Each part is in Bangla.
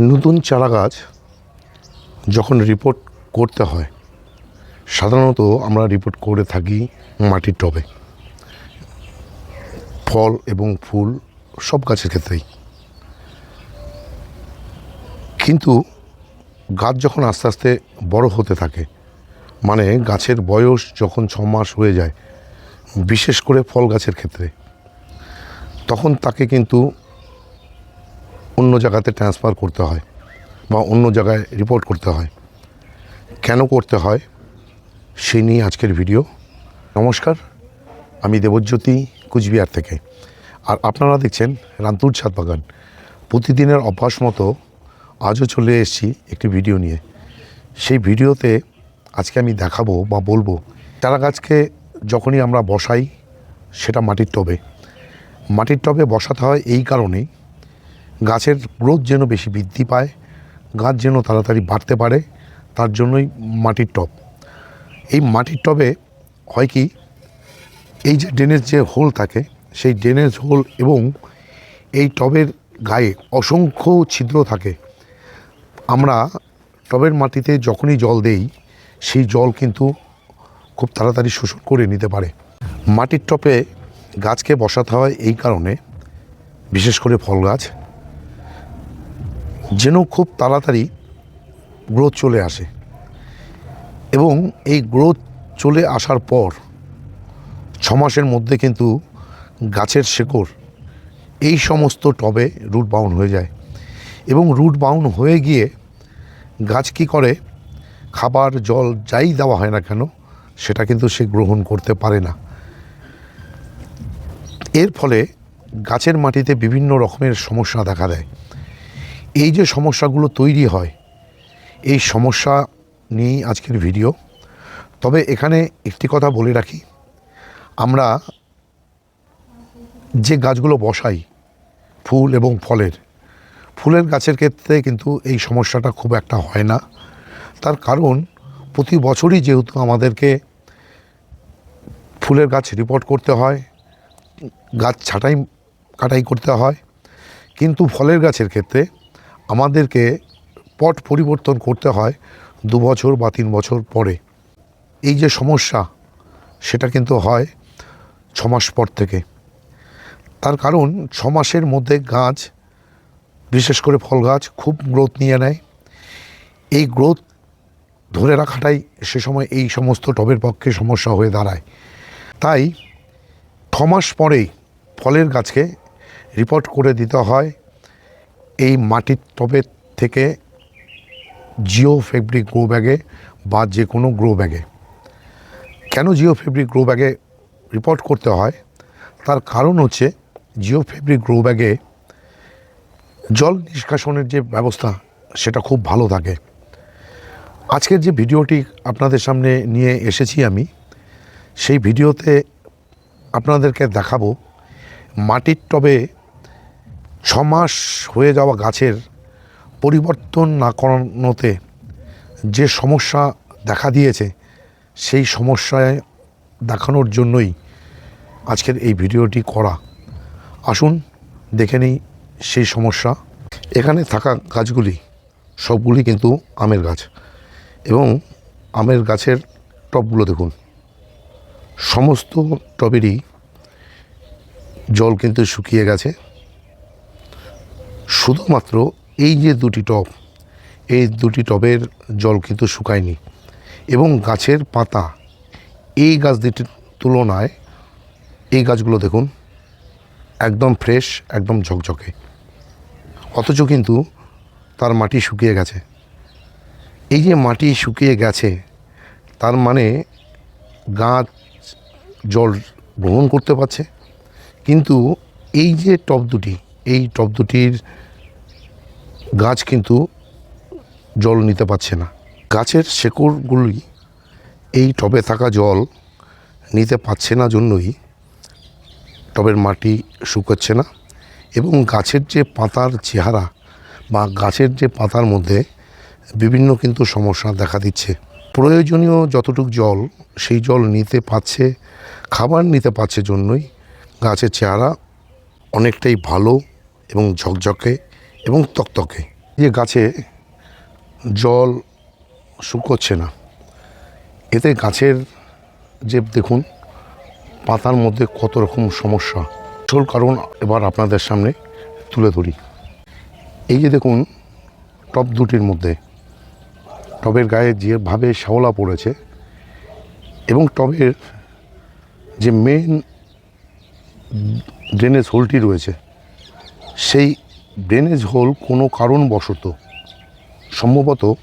নতুন চারা গাছ যখন রিপোর্ট করতে হয়, সাধারণত আমরা রিপোর্ট করে থাকি মাটির টবে। ফল এবং ফুল সব গাছের ক্ষেত্রেই। কিন্তু গাছ যখন আস্তে আস্তে বড় হতে থাকে মানে গাছের বয়স যখন ছ মাস হয়ে যায়, বিশেষ করে ফল গাছের ক্ষেত্রে, তখন তাকে কিন্তু অন্য জায়গাতে ট্রান্সফার করতে হয় বা অন্য জায়গায় রিপোর্ট করতে হয়। কেন করতে হয়? সেই নিয়ে আজকের ভিডিও নমস্কার, আমি দেবজ্যোতি কুচবিহার থেকে। আর আপনারা দেখছেন রান্তুর ছাদ বাগান। প্রতিদিনের অভ্যাস মতো আজও চলে এসেছি একটি ভিডিও নিয়ে। সেই ভিডিওতে আজকে আমি দেখাবো বা বলব চারা গাছকে যখনই আমরা বসাই, সেটা মাটির টবে। মাটির টবে বসাতে হয় এই কারণেই গাছের গ্রোথ যেন বেশি বৃদ্ধি পায়, গাছ যেন তাড়াতাড়ি বাড়তে পারে, তার জন্যই মাটির টব। এই মাটির টবে হয় কি, এই যে ড্রেনেজ যে হোল থাকে, সেই ড্রেনেজ হোল এবং এই টবের গায়ে অসংখ্য ছিদ্র থাকে। আমরা টবের মাটিতে যখনই জল দেই, সেই জল কিন্তু খুব তাড়াতাড়ি শোষণ করে নিতে পারে। মাটির টপে গাছকে বসাতে হয় এই কারণে, বিশেষ করে ফল গাছ। যেন খুব তাড়াতাড়ি গ্রোথ চলে আসে। এবং এই গ্রোথ চলে আসার পর ছ মাসের মধ্যে কিন্তু গাছের শেকড় এই সমস্ত টবে রুট বাউন হয়ে যায়। এবং রুট বাউন হয়ে গিয়ে গাছ কি করে? খাবার, জল যাই দেওয়া হয় না কেন, সেটা কিন্তু সে গ্রহণ করতে পারে না। এর ফলে গাছের মাটিতে বিভিন্ন রকমের সমস্যা দেখা দেয়। এই যে সমস্যাগুলো তৈরি হয়, এই সমস্যা নিয়েই আজকের ভিডিও। তবে এখানে একটি কথা বলে রাখি, আমরা যে গাছগুলো বসাই, ফুল এবং ফলের, ফুলের গাছের ক্ষেত্রে কিন্তু এই সমস্যাটা খুব একটা হয় না। তার কারণ, প্রতি বছরই যেহেতু আমাদেরকে ফুলের গাছ রিপোর্ট করতে হয়, গাছ ছাঁটাই কাটাই করতে হয়, কিন্তু ফলের গাছের ক্ষেত্রে আমাদেরকে পট পরিবর্তন করতে হয় দু বছর বা তিন বছর পরে। এই যে সমস্যা, সেটা কিন্তু হয় ছ মাস পর থেকে। তার কারণ, ছ মাসের মধ্যে গাছ, বিশেষ করে ফল গাছ, খুব গ্রোথ নিয়ে নেয়। এই গ্রোথ ধরে রাখাটাই সে সময় এই সমস্ত টবের পক্ষে সমস্যা হয়ে দাঁড়ায়। তাই ছ মাস পরেই ফলের গাছকে রিপোর্ট করে দিতে হয়। এই মাটির টবের থেকে জিও ফেব্রিক গ্রো ব্যাগে বা যে কোনো গ্রো ব্যাগে। কেন জিও ফেব্রিক গ্রো ব্যাগে রিপোর্ট করতে হয়? তার কারণ হচ্ছে জিও ফেব্রিক গ্রো ব্যাগে জল নিষ্কাশনের যে ব্যবস্থা, সেটা খুব ভালো থাকে। আজকের যে ভিডিওটি আপনাদের সামনে নিয়ে এসেছি আমি, সেই ভিডিওতে আপনাদেরকে দেখাবো মাটির টবে ছ মাস হয়ে যাওয়া গাছের পরিবর্তন না করানোতে যে সমস্যা দেখা দিয়েছে, সেই সমস্যায় দেখানোর জন্যই আজকের এই ভিডিওটি করা। আসুন দেখে নিই সেই সমস্যা। এখানে থাকা গাছগুলি সবগুলি কিন্তু আমের গাছ এবং আমের গাছের টবগুলো দেখুন। সমস্ত টবেরই জল কিন্তু শুকিয়ে গেছে। শুধুমাত্র এই যে দুটি টব, এই দুটি টবের জল কিন্তু শুকায়নি এবং গাছের পাতা, এই গাছ দুটির তুলনায় এই গাছগুলো দেখুন, একদম ফ্রেশ, একদম ঝকঝকে। অথচ কিন্তু তার মাটি শুকিয়ে গেছে। এই যে মাটি শুকিয়ে গেছে, তার মানে গাছ জল গ্রহণ করতে পারছে। কিন্তু এই যে টব দুটি, এই টব দুটির গাছ কিন্তু জল নিতে পারছে না। গাছের শেকড়গুলি এই টবে থাকা জল নিতে পারছে না জন্যই টবের মাটি শুকোচ্ছে না এবং গাছের যে পাতার চেহারা বা গাছের যে পাতার মধ্যে বিভিন্ন কিন্তু সমস্যা দেখা দিচ্ছে। প্রয়োজনীয় যতটুক জল সেই জল নিতে পারছে, খাবার নিতে পারছে জন্যই গাছের চেহারা অনেকটাই ভালো এবং ঝকঝকে এবং তকতকে যে গাছে জল শুকোচ্ছে না। এতে গাছের যে দেখুন, পাতার মধ্যে কত রকম সমস্যা। আসল কারণ এবার আপনাদের সামনে তুলে ধরি। এই যে দেখুন টব দুটির মধ্যে। টবের গায়ে যেভাবে শ্যাওলা পড়েছে এবং টবের যে মেন ড্রেনেজ হোলটি রয়েছে, সেই ড্রেনেজ হোল কোনো কারণবশত সম্ভবত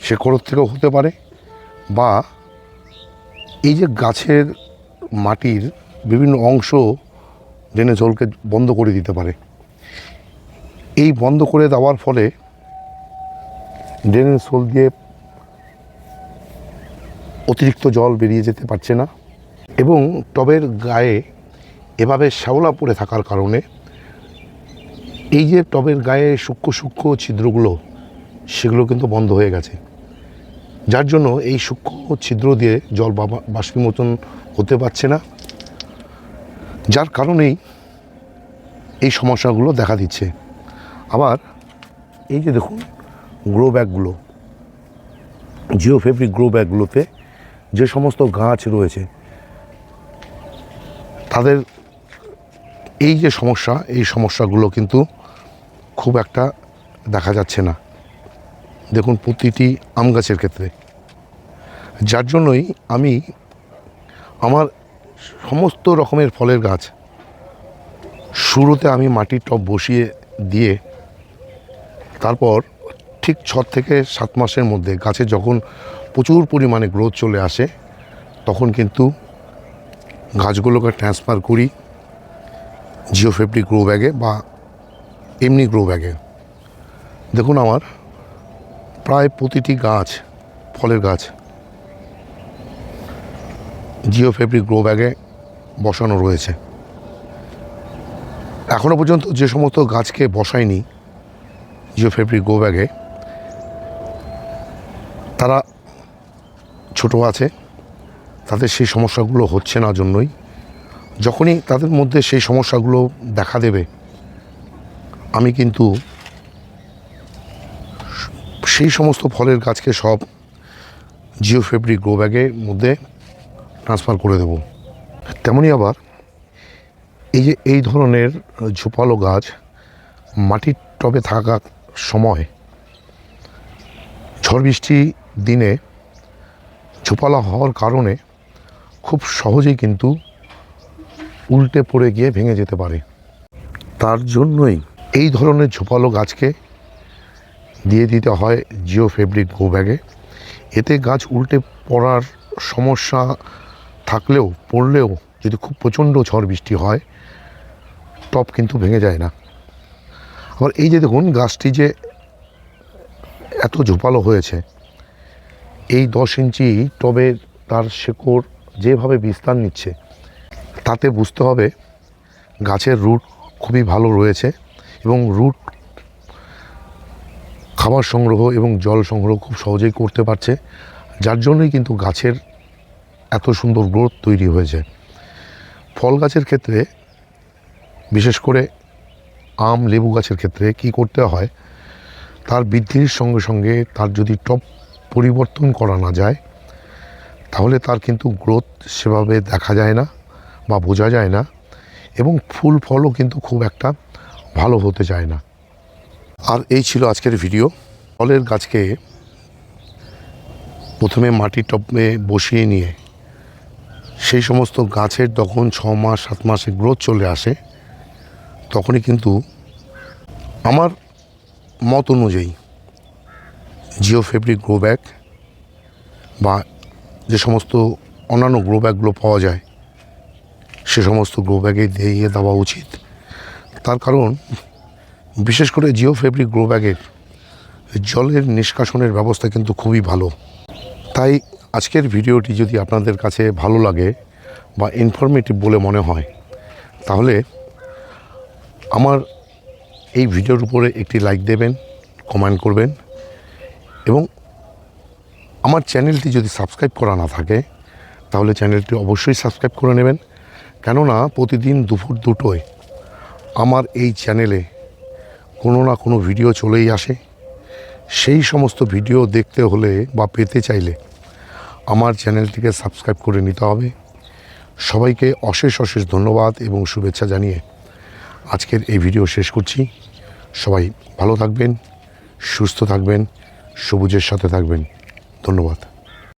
শেকড়ের থেকেও হতে পারে বা এই যে গাছের মাটির বিভিন্ন অংশ ড্রেনেজ হোলকে বন্ধ করে দিতে পারে। এই বন্ধ করে দেওয়ার ফলে ড্রেনেজ হোল দিয়ে অতিরিক্ত জল বেরিয়ে যেতে পারছে না এবং টবের গায়ে এভাবে শ্যাওলা পড়ে থাকার কারণে এই যে টবের গায়ে সূক্ষ্ম সূক্ষ্ম ছিদ্রগুলো, সেগুলো কিন্তু বন্ধ হয়ে গেছে। যার জন্য এই সূক্ষ্ম ছিদ্র দিয়ে জল বাষ্পীমোচন হতে পারছে না। যার কারণেই এই সমস্যাগুলো দেখা দিচ্ছে। আবার এই যে দেখুন, গ্রো ব্যাগগুলো জিও ফেব্রিক গ্রো ব্যাগগুলোতে যে সমস্ত গাছ রয়েছে, তাদের এই যে সমস্যা, এই সমস্যাগুলো কিন্তু খুব একটা দেখা যাচ্ছে না। দেখুন প্রতিটি আম গাছের ক্ষেত্রে। যার জন্যই আমি আমার সমস্ত রকমের ফলের গাছ শুরুতে আমি মাটির টব বসিয়ে দিয়ে, তারপর ঠিক ছ থেকে সাত মাসের মধ্যে গাছে যখন প্রচুর পরিমাণে গ্রোথ চলে আসে, তখন কিন্তু গাছগুলোকে ট্রান্সফার করি। জিও ফেব্রিক গ্রো ব্যাগে বা এমনি গ্রো ব্যাগে। দেখুন আমার প্রায় প্রতিটি গাছ, ফলের গাছ জিও ফেব্রিক গ্রো ব্যাগে বসানো রয়েছে। এখনও পর্যন্ত যে সমস্ত গাছকে বসায়নি জিও ফেব্রিক গ্রো ব্যাগে, তারা ছোট আছে তাদের সেই সমস্যাগুলো হচ্ছে না জন্যই যখনই তাদের মধ্যে সেই সমস্যাগুলো দেখা দেবে, আমি কিন্তু সেই সমস্ত ফলের গাছকে সব জিও ফেব্রিক গ্রো ব্যাগের মধ্যে ট্রান্সফার করে দেব। তেমনই আবার এই যে এই ধরনের ঝোপালো গাছ মাটির টবে থাকার সময় ঝড় বৃষ্টি দিনে ঝোপালা হওয়ার কারণে খুব সহজেই কিন্তু উল্টে পড়ে গিয়ে ভেঙে যেতে পারে। তার জন্যই এই ধরনের ঝোপালো গাছকে দিয়ে দিতে হয় জিও ফেব্রিক গো ব্যাগে এতে গাছ উল্টে পড়ার সমস্যা থাকলেও, পড়লেও যদি খুব প্রচণ্ড ঝড় বৃষ্টি হয় টপ কিন্তু ভেঙে যায় না। আবার এই যে দেখুন, গাছটি যে এত ঝোপালো হয়েছে, এই দশ ইঞ্চি টবে তার শেকড় যেভাবে বিস্তার নিচ্ছে তাতে বুঝতে হবে গাছের রুট খুবই ভালো রয়েছে এবং রুট খাবার সংগ্রহ এবং জল সংগ্রহ খুব সহজেই করতে পারছে, যার জন্যই কিন্তু গাছের এত সুন্দর গ্রোথ তৈরি হয়েছে। ফল গাছের ক্ষেত্রে, বিশেষ করে আম, লেবু গাছের ক্ষেত্রে কি করতে হয়, তার বৃদ্ধির সঙ্গে সঙ্গে তার যদি টপ পরিবর্তন করা না যায়, তাহলে তার কিন্তু গ্রোথ সেভাবে দেখা যায় না। বা বোঝা যায় না এবং ফুল ফলও কিন্তু খুব একটা ভালো হতে চায় না। আর এই ছিল আজকের ভিডিও। ফলের গাছকে প্রথমে মাটির টবে বসিয়ে নিয়ে সেই সমস্ত গাছের যখন ছ মাস, সাত মাসে গ্রোথ চলে আসে, তখনই কিন্তু আমার মত অনুযায়ী জিও ফেব্রিক গ্রো ব্যাগ বা যে সমস্ত অন্যান্য গ্রো ব্যাগগুলো পাওয়া যায় সে সমস্ত গ্রো ব্যাগে দিয়ে দেওয়া উচিত। তার কারণ, বিশেষ করে জিও ফেব্রিক গ্রো ব্যাগের জলের নিষ্কাশনের ব্যবস্থা কিন্তু খুবই ভালো। তাই আজকের ভিডিওটি যদি আপনাদের কাছে ভালো লাগে বা ইনফরমেটিভ বলে মনে হয়, তাহলে আমার এই ভিডিওর উপরে একটি লাইক দেবেন কমেন্ট করবেন এবং আমার চ্যানেলটি যদি সাবস্ক্রাইব করা না থাকে, তাহলে চ্যানেলটি অবশ্যই সাবস্ক্রাইব করে নেবেন। কেননা প্রতিদিন দুপুর দুটোয় আমার এই চ্যানেলে কোনো না কোনো ভিডিও চলেই আসে। সেই সমস্ত ভিডিও দেখতে হলে বা পেতে চাইলে আমার চ্যানেলটিকে সাবস্ক্রাইব করে নিতে হবে। সবাইকে অশেষ অশেষ ধন্যবাদ এবং শুভেচ্ছা জানিয়ে আজকের এই ভিডিও শেষ করছি। সবাই ভালো থাকবেন, সুস্থ থাকবেন, সবুজের সাথে থাকবেন। ধন্যবাদ।